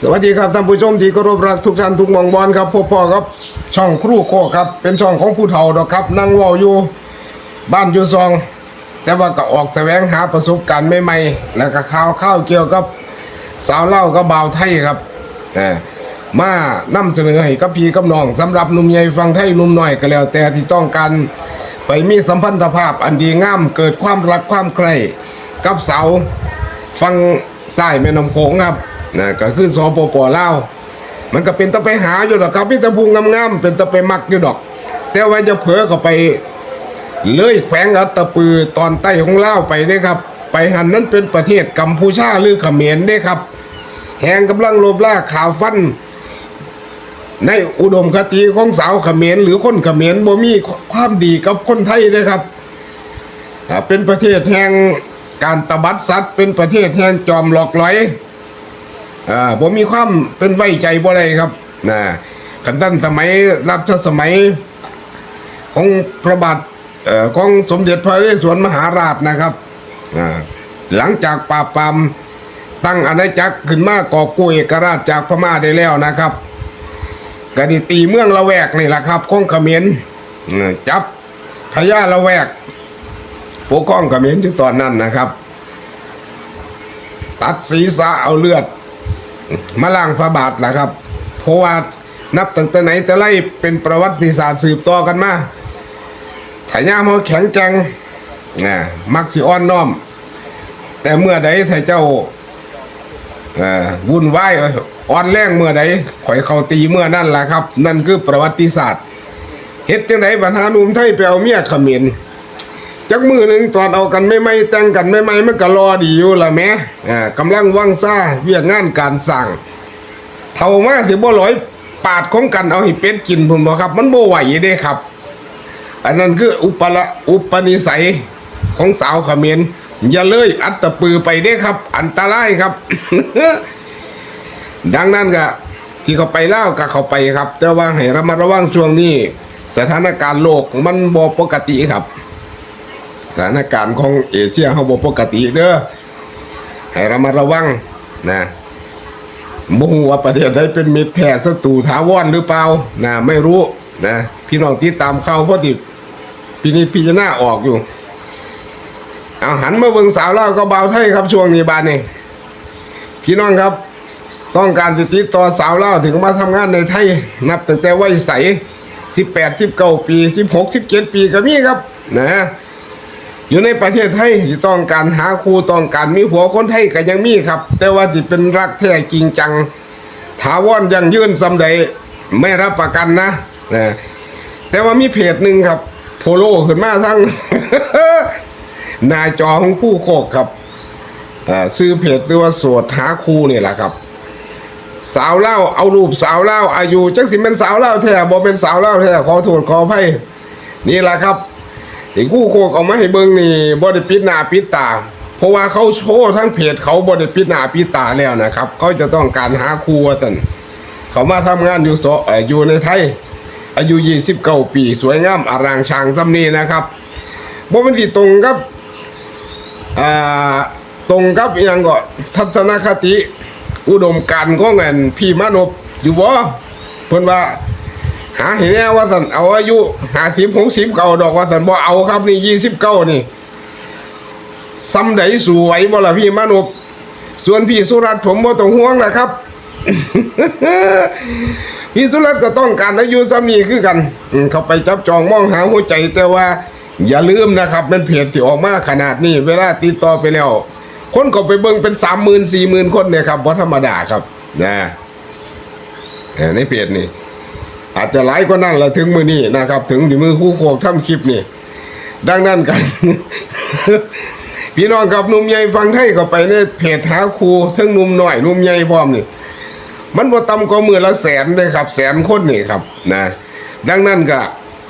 สวัสดีครับท่านผู้ชมที่เคารพรักทุกท่านทุกมองบอลครับพบพ่อครับช่องครูโคครับเป็นช่องของผู้เฒ่าดอกครับนั่งเว้าอยู่บ้านอยู่ซอง แต่ว่าก็ออกแสวงหาประสบการณ์ใหม่ๆแล้วก็ข่าวข้าวเกี่ยวกับสาวเล่าก็บ่าวไทยครับแต่มานำเสนอให้กับพี่กับน้องสำหรับหนุ่มใหญ่ฟังไทยหนุ่มน้อยก็แล้ว แต่ที่ต้องการไปมีสัมพันธภาพอันดีงามเกิดความรักความใคร่กับสาวฟังสายแม่น้ำโขงครับ นะก็คือสปปลาวมันก็เป็นตะไปหาอยู่ดอกครับพี่ตะพูงงามๆเป็นตะไปมักอยู่ดอก แต่ว่าจะเผลอเข้าไปเลยแขวงอัตตปือตอนใต้ของลาวไปเด้ครับ ไปหันนั้นเป็นประเทศกัมพูชาหรือเขมรเด้ครับ แหงกำลังโลบล่าข่าวฟัน ในอุดมคติของสาวเขมรหรือคนเขมรบ่มีความดีกับคนไทยเด้ครับอ่าเป็นประเทศแห่งการตบัดสัตว์เป็นประเทศแห่งจอมหลอกหลอย อ่าผมมีความเป็นไว้ใจบ่ได้ครับนะขันตั้นสมัยรัชสมัย ของพระบาทเอ่อของสมเด็จพระนเรศวรมหาราชนะครับหลังจากปราบปรามตั้งอาณาจักรขึ้นมากอกู้เอกราชจากพม่าได้แล้วนะครับกดิตีเมืองละแวกนี่แหละครับของเขมรเอ่อจับพญาละแวกปกครองเขมรที่ตอนนั้นนะครับ ตัดศีรษะเอาเลือด มาล้างพระบาทนะครับ เพราะว่านับตั้งแต่ไหนแต่ไรเป็นประวัติศาสตร์สืบต่อกันมาถ้ายามเขาแข็งแกร่งนะมักสิอ่อนน้อม แต่เมื่อใดถ้าเจ้าอ่อวุ่นวายอ่อนแรงเมื่อใดข่อยเขาตีเมื่อนั่นแหละครับ นั่นคือประวัติศาสตร์เฮ็ดจังไดปัญหาหนุ่มไทยไปเอาเมียเขมร จักมือหนึ่งตอนเอากันไม่ไม่แต่งกันไม่ไม่มันก็รอดีอยู่ละแม่อ่ากำลังว่างซ่าเวียกงานการสั่งเท่ามาสิบ่ร้อยปาดของกันเอาให้เป็ดกินผมบอกครับ มันบ่ไหวเด้ครับ อันนั้นคืออุปละอุปนิสัยของสาวขมรอย่าเลยอัตตปือไปเด้ครับ อันตรายครับ ดังนั้นก็ที่เขาไปเล่าก็เขาไปครับ แต่ว่าให้ระมัดระวังช่วงนี้ สถานการณ์โลกมันบ่ปกติครับ สถานการณ์ของเอเชียเขาบ่ปกติเด้อให้ระมัดระวังนะบ่ฮู้ว่าประเทศใดเป็นมิตรแท้ศัตรูถาวรหรือเปล่านะไม่รู้นะพี่น้องที่ตามข่าวเพราะที่พี่นี้พิจารณาออกอยู่เอาหันมาเบิ่งสาวเล่าก็เบาไทยครับช่วงนี้บานนี้พี่น้องครับ ต้องการติดติดต่อสาวเล่าถึงมาทำงานในไทย นับตั้งแต่วัยใส18 19ปี16 17ปีก็มีครับนะ อยู่ในประเทศไทยที่ต้องการหาครูต้องการมีผัวคนไทยก็ยังมีครับ แต่ว่าที่เป็นรักแท้จริงจัง ถาวรยังยื่นสำใดไม่รับประกันนะนะแต่ว่ามีเพจหนึ่งครับ โพโลขึ้นมาทั้งหน้าจอของคู่โคกครับซื้อเพจหรือว่าสวดหาครูนี่แหละครับ สาวเล่าเอารูปสาวเล่าอายุจักสิเป็นสาวเล่าแท้บ่เป็นสาวเล่าแท้ขอโทษขออภัยนี่แหละครับ ที่กู้โคกเอามาให้เบิ่งนี่บ่ได้ปิดหน้าปิดตา เพราะว่าเขาโชว์ทั้งเพจเขาบ่ได้ปิดหน้าปิดตาแล้วนะครับเขาจะต้องการหาครูว่าซั่นเขามาทำงานอยู่โซออยู่ในไทย อายุ29ปี สวยงามอารางชางซ้ำนี้นะครับบ่มันสิตรงกับอ่าตรงกับอหยังก็ทัศนคติ อุดมการณ์ของอันพี่มานพอยู่บ่เพิ่นว่า หาเห็นแล้วว่าสันเอาอายุหาสิบหกสิบเก่าดอกว่าสันบ่เอาครับนี่ยี่สิบเก้านี่ซ้ำใดสวยบ่ล่ะพี่มนุษย์ส่วนพี่สุรัตน์ผมบ่ต้องห่วงนะครับ พี่สุรัตน์ก็ต้องการอายุซ้ำนี้คือกันเขาไปจับจองมองหาหัวใจแต่ว่า อย่าลืมนะครับเป็นเพจที่ออกมาขนาดนี้ เวลาติดต่อไปแล้ว คนก็ไปเบิ่งเป็นสามหมื่นสี่หมื่นคนเนี่ยครับบ่ธรรมดาครับนะเออในเพจนี่ อาจจะหลายกว่านั้นละถึงมือนี้นะครับ ถึงที่มือคู่โคกทำคลิปนี่ดังนั้นกัน พี่น้องกับหนุ่มใหญ่ฟังไทยก็ไปในเพจหาครูทั้งหนุ่มหน่อยหนุ่มใหญ่พร้อมนี่มันบ่ต่ำกว่ามือละแสนเลยครับ แสนคนนี่ครับนะดังนั้นก็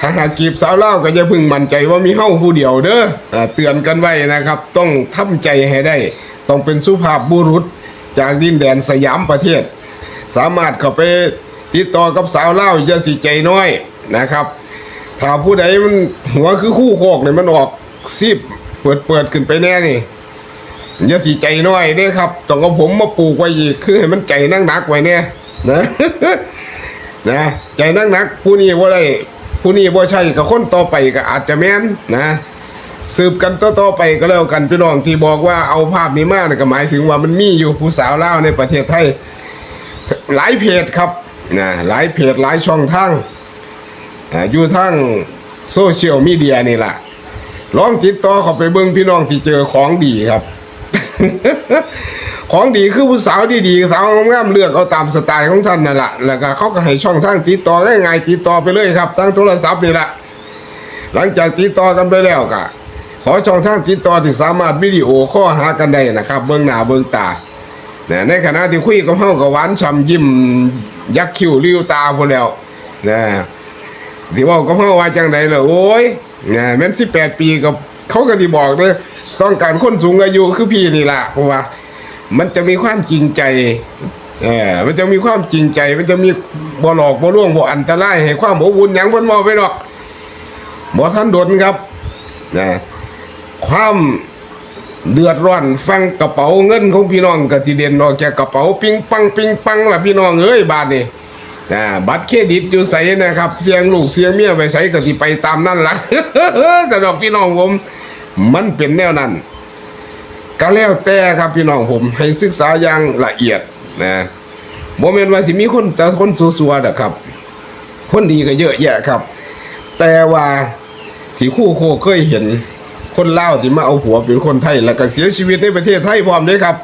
ถ้าหากีบสาวเล่าก็จะพึงมั่นใจว่ามีเฮ้าผู้เดียวเด้อเตือนกันไว้นะครับ ต้องทำใจให้ได้ ต้องเป็นสุภาพบุรุษจากดินแดนสยามประเทศ สามารถเข้าไป ติดต่อกับสาวเล่าวอย่าสิใจน้อยนะครับถ้าผู้ใดมันหัวคือคู่โคกเนี่ยมันออกซีบเปิดเปิดขึ้นไปแน่นี่อย่าสิใจน้อยเด้ครับต้องเอาผมมาปลูกไว้อีกคือให้มันใจนั่งหนักไว้เนี่ยนะนะใจนักนักผู้นี้บ่าได้ผู้นี้บ่าใช่กับคนต่อไปก็อาจจะแม่นนะสืบกันต่อๆไปก็แล้วกันพี่น้องที่บอกว่าเอาภาพนี้มาเนี่ยก็หมายถึงว่ามันมีอยู่ผู้สาวเล่าในประเทศไทยหลายเพจครับ นะหลายเพจหลายช่องทางอ่าอยู่ทางโซเชียลมีเดียนี่แหละลองติดต่อเขาไปเบิ่งพี่น้องที่เจอของดีครับ ของดีคือผู้สาวดีๆสาวงามๆเลือกเอาตามสไตล์ของท่านนั่นแหละแล้วก็เขาก็ให้ช่องทางติดต่อง่ายๆติดต่อไปเลยครับทางโทรศัพท์นี่แหละหลังจากติดต่อกันไปแล้วก็ขอช่องทางติดต่อที่สามารถวิดีโอข้อหากันได้นะครับ เบื้องหน้าเบื้องตาในขณะที่คุยกับเฮากับหวานช่ำยิ้ม ยักคิ้วริ้วตาพอแล้วนะที่เว่ากับเฮาว่าจังไดล่ะโอ้ยเนี่ยแม่น18ปีกับเขาก็สิบอกเด้อต้องการคนสูงอายุคือพี่นี่ล่ะเพราะว่า มันจะมีความจริงใจเออมันจะมีความจริงใจ มันจะมีบ่หลอกบ่ล่วงบ่อันตรายให้ความอบอุ่นยังเพิ่นบ่ไปดอกบ่ทันดนครับนะความ เดือดร้อนฟังกระเป๋าเงินของพี่น้องกสิเด่นออกจากกระเป๋าปิงปังปิงปังล่ะพี่น้องเอ้ยบาดนี้นะบัตรเครดิตอยู่ใส่นะครับเสียงลูกเสียงเมียไปใส่กสิไปตามนั่นล่ะสำหรับพี่น้องผม มันเป็นแนวนั้น ก็แล้วแต่ครับพี่น้องผมให้ศึกษาอย่างละเอียดนะโมเมนต์ว่าสิมีคนแต่คนสัวๆนะครับ คนดีก็เยอะแยะครับ แต่ว่าที่คู่โคเคยเห็น คนเล่าวที่มาเอาผัวเป็นคนไทย แล้วก็เสียชีวิตในประเทศไทยพร้อมด้วยครับ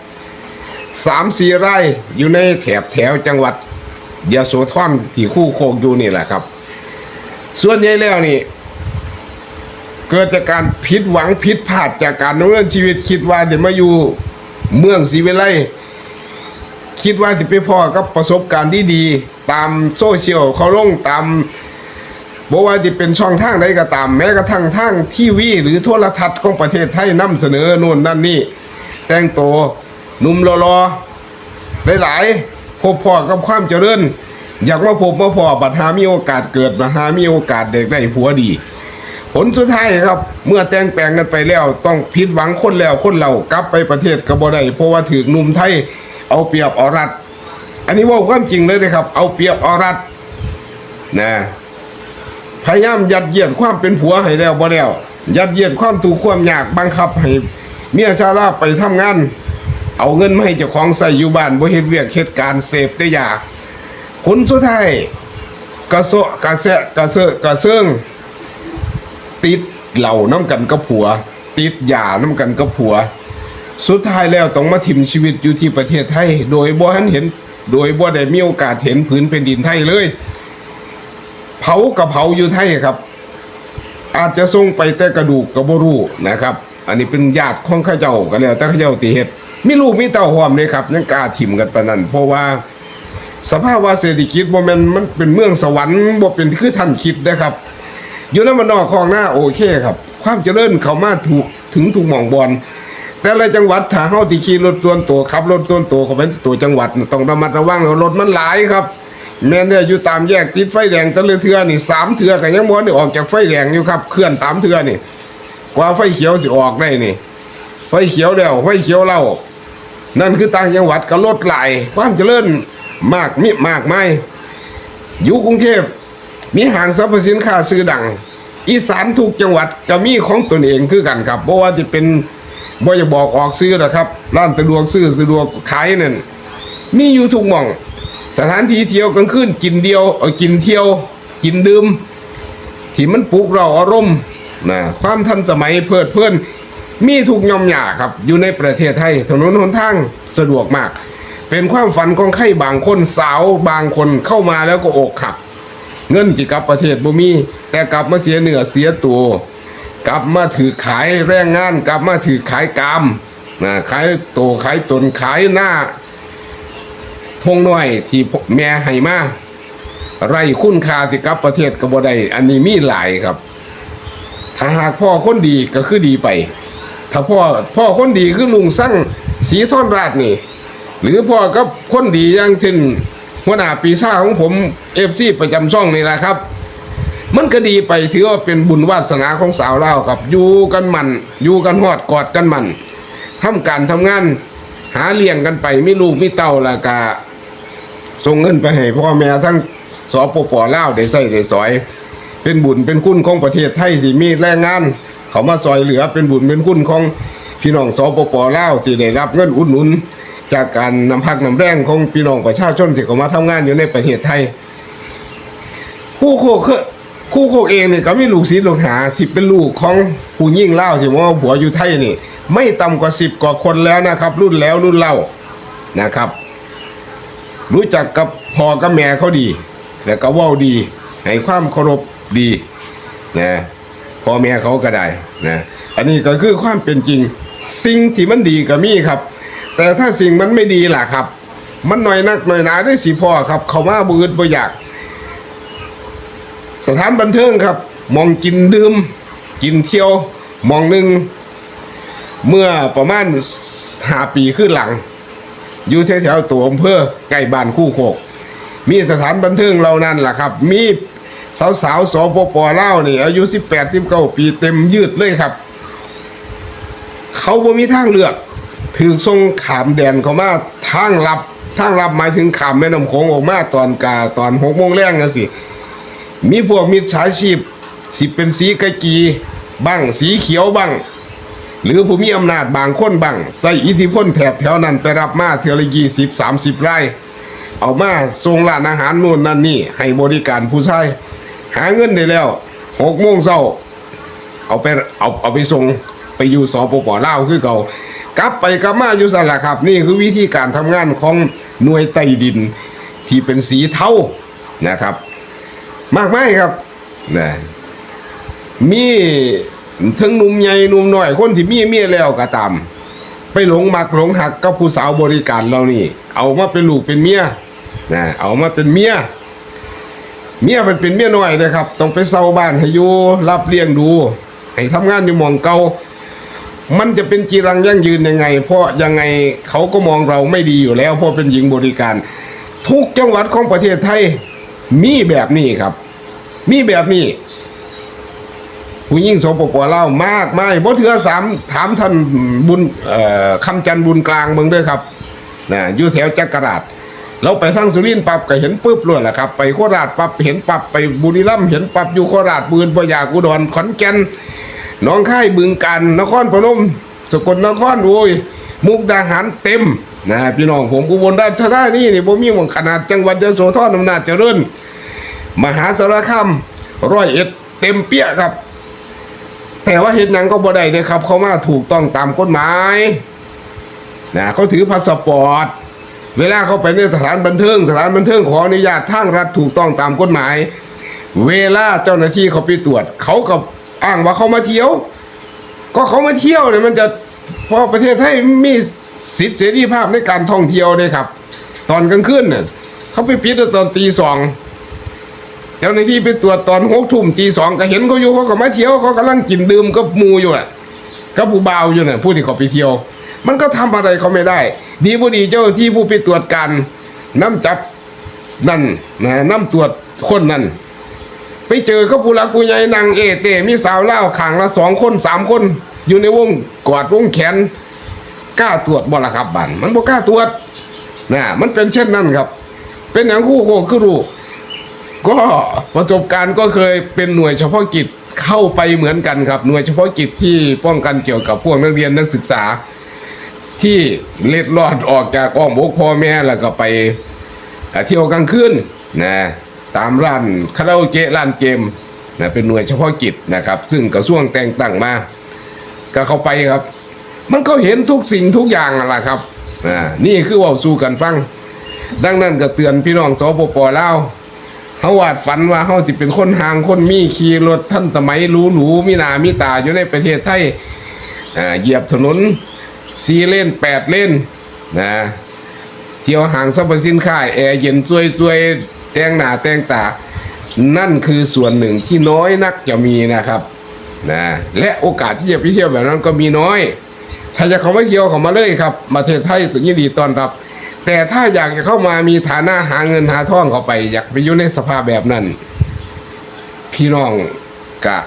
สามสี่ไร่อยู่ในแถบแถวจังหวัดยโสธรที่คู่โคกอยู่นี่แหละครับ ส่วนใหญ่แล้วนี่ เกิดจากการผิดหวังผิดพลาดจากการดำเนินชีวิตคิดว่าจะมาอยู่เมืองศรีวิไลคิดว่าสิไปพ่อกับประสบการณ์ที่ดี ตามโซเชียลเขาลงตาม บอกว่าจะเป็นช่องทางใดก็ตาม แม้กระทั่งทางทีวีหรือโทรทัศน์ของประเทศไทยนำเสนอนู่นนั่นนี่ แต่งตัวหนุ่มรอๆหลายๆพบพ่อกับความเจริญ อยากมาพบมาพ่อบัดหามีโอกาสเกิดมาหามีโอกาสเด็กได้ผัวดี ผลสุดท้ายครับ เมื่อแต่งแปลงกันไปแล้ว ต้องผิดหวังคนแล้วคนเรากลับไปประเทศกบ่ได้เพราะว่าถือหนุ่มไทยเอาเปรียบเอารัด อันนี้ว่าความจริงเลยนะครับ เอาเปรียบเอารัดนะ พยายามยัดเยียดความเป็นผัวให้แล้วบ่แล้วยัดเยียดความถูกความยากบังคับให้เมียชาวลาไปทำงาน เอาเงินมาให้เจ้าของใส่อยู่บ้านบ่เฮ็ดเวียกเฮ็ดการเสพแต่ยาผลสุดท้ายกระโซะกระแซะกระเซอะกระเซิงติดเหล่าน้ำกันกับผัว ติดยาน้ำกันกับผัว สุดท้ายแล้วต้องมาทิมชีวิตอยู่ที่ประเทศไทย โดยบ่ทันเห็น โดยบ่ได้มีโอกาสเห็นผืนแผ่นดินไทยเลย ผากับเผาอยู่ไทยครับ อาจจะส่งไปแต่กระดูกกระบรูนะครับ อันนี้เป็นญาติของข้าเจ้ากันแล้วแต่ข้าเจ้าตีเฮ็ดมีลูกมีเต้าหอมเลยครับยังกล้าถิ่มกันปานนั้นเพราะว่าสภาพว่าเศรษฐกิจบ่แม่นมันเป็นเมืองสวรรค์บ่เป็นคือท่านคิดนะครับ อยู่ในมันนอกคลองหน้าโอเคครับ ความเจริญเขามาถูกถึงถูกหม่องบอลแต่ละจังหวัดถ้าเฮาที่ขี่รถส่วนตัวขับรถส่วนตัวเขาเป็นตัวจังหวัดต้องระมัดระวังรถมันหลายครับ แม่นเนี่ยอยู่ตามแยกติดไฟแดงตะละเทือนี่สามเทือก็ยังบ่ได้ออกจากไฟแดงอยู่ครับ เคลื่อนสามเทือนี่กว่าไฟเขียวสิออกได้นี่ ไฟเขียวแล้วไฟเขียวเล่านั่นคือต่างจังหวัดก็ลดหลายความเจริญมากมิมากไม่อยู่กรุงเทพมีห้างสรรพสินค้าชื่อดัง อีสานทุกจังหวัดก็มีของตนเองคือกันครับเพราะว่าที่เป็นบ่จะบอกออกซื้อนะครับ ร้านสะดวกซื้อสะดวกขายนั่นมีอยู่ทุกหม่อง สถานที่เที่ยวกลางคืนกินเดียวเออกินเที่ยว กินดื่มที่มันปลุกเราอารมณ์นะความทันสมัยเพลิดเพลินมีทุกย่อมหยาครับ อยู่ในประเทศไทย ถนนหนทางสะดวกมาก เป็นความฝันของใครบางคนสาวบางคนเข้ามาแล้วก็อกขับ เงินที่กลับประเทศบ่มี แต่กลับมาเสียเหนือเสียตัว กลับมาถือขายแรงงาน กลับมาถือขายกามนะขายโตวขายตนขายหน้า ทงน้อยที่แม่ให้มาไรคุณค่าสิกับประเทศกบ่ได้อันนี้มีหลายครับ ถ้าหากพ่อคนดีก็คือดีไป ถ้าพ่อพ่อคนดีคือลุงสั่งสีท่อนราดนี่ หรือพ่อกับคนดีอย่างเช่นหัวหน้าปีซาของผมเอฟซีประจำช่องนี่แหละครับ มันก็ดีไปถือว่าเป็นบุญวาสนาของสาวเล่าครับ อยู่กันมันอยู่กันหอดกอดกันมันทำการทำงาน หาเลี้ยงกันไปไมีลูกมีเต้าล้วก็ส่งเงินไปให้พ่อแม่ทั้งสปปลาวได้ใส่ได้สอย เป็นบุญเป็นคุณของประเทศไทยที่มีแรงงาน เขามาซอยเหลือเป็นบุญเป็นคุณของพี่น้องสปปลาวที่ได้รับเงินอุดหนุน จากการนำพักนำแรงของพี่น้องประชาชนที่เขามาทำงานอยู่ในประเทศไทย คู่โคกคือคู่โคกเองเนี่ยก็มีลูกศิษย์ลูกหาที่เป็นลูกของผู้ยิ่งเล่าที่ว่าผัวอยู่ไทยนี่ ไม่ต่ำกว่าสิบกว่าคนแล้วนะครับ รุ่นแล้วรุ่นเล่านะครับ รู้จักกับพ่อกับแม่เขาดี แล้วก็ว่าดีให้ความเคารพดีนะพ่อแม่เขาก็ได้นะอันนี้ก็คือความเป็นจริง สิ่งที่มันดีก็มีครับ แต่ถ้าสิ่งมันไม่ดีล่ะครับ มันหน่อยนักหน่อยหนาได้สิพ่อครับ เขามาบืดบ่อยาก สถานบันเทิงครับ มองกินดื่มกินเที่ยวมองหนึ่ง เมื่อประมาณหาปีขึ้นหลัง อยู่แถวๆตัวอำเภอใกล้บ้านคู่โคก มีสถานบันเทิงเหล่านั้นล่ะครับ มีสาวๆสปปเล่าวนี่อายุ18 19ปีเต็มยืดเลยครับ เขาบ่มีทางเลือกถือทรงขามแดนเขามาทางลับทางลับหมายถึงขามแม่น้ำโขงออกมาตอนกาตอนหกโมงแรงกันสิ มีพวกมิจฉาชีพสิเป็นสีกะกีบ้างสีเขียวบ้าง หรือผู้มีอำนาจบางคนบางใส่อิทธิพลแถบแถวนั้นไปรับมาเทอละยี่สิบสามสิบไร่เอามาส่งร้านอาหารนู่นนั่นนี่ ให้บริการผู้ชายหาเงินได้แล้วหกโมงเช้าเอาไปเอาเอาไปส่งไปอยู่สปปลาวคือเก่ากลับไปกลับมาอยู่สันล่ะครับ นี่คือวิธีการทำงานของหน่วยใต้ดิน ที่เป็นสีเทานะครับ มากไหมายครับนะมี ทั้งหนุ่มใหญ่หนุ่มน้อยคนที่มีเมียแล้วก็ตาม ไปหลงมักหลงหักกับผู้สาวบริการเรานี่ เอามาเป็นลูกเป็นเมียนะเอามาเป็นเมียเมียมันเป็นเมียน้อยนะครับ ต้องไปเซาบ้านให้อยู่รับเลี้ยงดูให้ทำงานอยู่หมองเก่ามันจะเป็นจีรังยั่งยืนยังไง เพราะยังไงเขาก็มองเราไม่ดีอยู่แล้ว เพราะเป็นหญิงบริการ ทุกจังหวัดของประเทศไทยมีแบบนี้ครับ มีแบบนี้ ผู้ยิ่งสปปลามากไม่บ่เถือสามถามท่านบุญคำจันบุญกลางเมืองด้วยครับนะอยู่แถวจักราชเราไปทางสุรินทร์ปั๊บก็เห็นปุ๊บล้วนแหละครับ ไปโคราชปั๊บเห็นปั๊บไปบุรีรัมย์เห็นปั๊บอยู่โคราชบืนปยากุดรขอนแก่นหนองคายบึงกันนครพนมสกลนครโอ้ยมุกดาหารเต็มนะพี่น้องผมอุบลราชธานีนี่บ่มีหมองขนาดจังหวัดยโสธรอำนาจเจริญ มหาสารคามร้อยเอ็ดเต็มเปี้ยครับ แต่ว่าเห็นหนังก็บ่ได้เลยครับ เขามาถูกต้องตามกฎหมายนะเขาถือพาสปอร์ตเวลาเขาไปในสถานบันเทิงสถานบันเทิงขออนุญาตทางรัฐถูกต้องตามกฎหมาย เวลาเจ้าหน้าที่เขาไปตรวจ เขากับอ้างว่าเขามาเที่ยว ก็เขามาเที่ยวเนี่ยมันจะเพราะประเทศไทยมีสิทธิเสรีภาพในการท่องเที่ยวเลยครับ ตอนกลางคืนเนี่ยเขาไปปิดตอนตีสอง เจ้าหน้าที่ไปตรวจตอนหกทุ่มตีสองก็เห็นเขาอยู่เขาก็มาเที่ยวเขากำลังกินดื่มกับมูอยู่น่ะกับผู้บ่าวอยู่น่ะผู้ที่เขาไปเที่ยว มันก็ทำอะไรเขาไม่ได้ ดีบ่ดีเจ้าหน้าที่ผู้ไปตรวจการน้ำจับนั่นนะน้ำตรวจคนนั่นไปเจอเขาผู้ลักผู้ใหญ่นางเอเตมีสาวเล่าขางละสองคนสามคน อยู่ในวงกอดวงแขนกล้าตรวจบ่ละครับบันมันบ่กล้าตรวจนะมันเป็นเช่นนั้นครับ เป็นอย่างคู่โคคือรู้ ก็ประสบการณ์ก็เคยเป็นหน่วยเฉพาะกิจเข้าไปเหมือนกันครับ หน่วยเฉพาะกิจที่ป้องกันเกี่ยวกับพวกนักเรียนนักศึกษา ที่เล็ดลอดออกจากอ้อมอกพ่อแม่แล้วก็ไปเที่ยวกลางคืนนะตามร้านคาราโอเกะร้านเกมนะเป็นหน่วยเฉพาะกิจนะครับ ซึ่งกระทรวงแต่งตั้งมาก็เข้าไปครับ มันก็เห็นทุกสิ่งทุกอย่างแหละครับนี่คือเว่าสู้กันฟัง ดังนั้นก็เตือนพี่น้องสปปลาว เขาวาดฝันว่าเขาจะเป็นคนหางคนมีขี่รถท่านสมัยรู้หรูมีนามีตาอยู่ในประเทศไทยเหยียบถนนสี่เลนแปดเลนนะเที่ยวห่างสรรพสินค้าแอร์เย็นซวยซวยๆแต่งหน้าแต่งตา นั่นคือส่วนหนึ่งที่น้อยนักจะมีนะครับนะและโอกาสที่จะไปเที่ยวแบบนั้นก็มีน้อย ถ้าจะเขามาเที่ยวเขามาเลยครับประเทศไทยยินดีต้อนรับ แต่ถ้าอยากจะเข้ามามีฐานะหาเงินหาทองเข้าไป อยากไปอยู่ในสภาพแบบนั้น พี่น้องกะ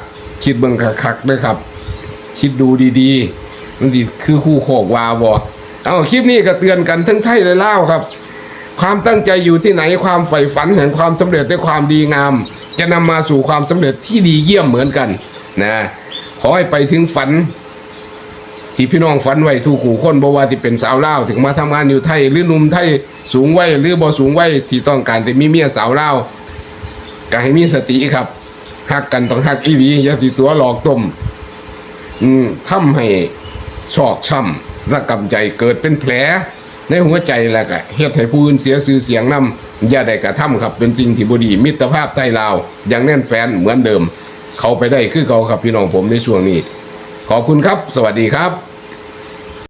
คิดเบิ่งคักๆด้วยครับ คิดดูดีๆมันสิคือคู่โคกวาบ่เอาคลิปนี้ก็เตือนกันทั้งไทยและลาวครับ ความตั้งใจอยู่ที่ไหนความใฝ่ฝันแห่งความสำเร็จด้วยความดีงาม จะนำมาสู่ความสำเร็จที่ดีเยี่ยมเหมือนกันนะขอให้ไปถึงฝัน ที่พี่น้องฝันไว้ทุกหูคนบ่ว่าที่เป็นสาวเล่าถึงมาทำงานอยู่ไทย หรือหนุ่มไทยสูงวัยหรือบ่สูงวัยที่ต้องการจะมีเมียสาวเล่าก็ให้มีสติครับฮักกันต้องฮักอีหลีอย่าสิตัวหลอกต้มอืมทำให้ชอกช้ำระกำใจเกิดเป็นแผล ในหัวใจแล้วก็เฮ็ดให้ผู้อื่นเสียชื่อเสียงนำอย่าได้กระทำครับ เป็นจริงที่บดีมิตรภาพไทยลาวยังแน่นแฟนเหมือนเดิม เขาไปได้คือเขาครับพี่น้องผมในช่วงนี้ ขอบคุณครับ สวัสดีครับ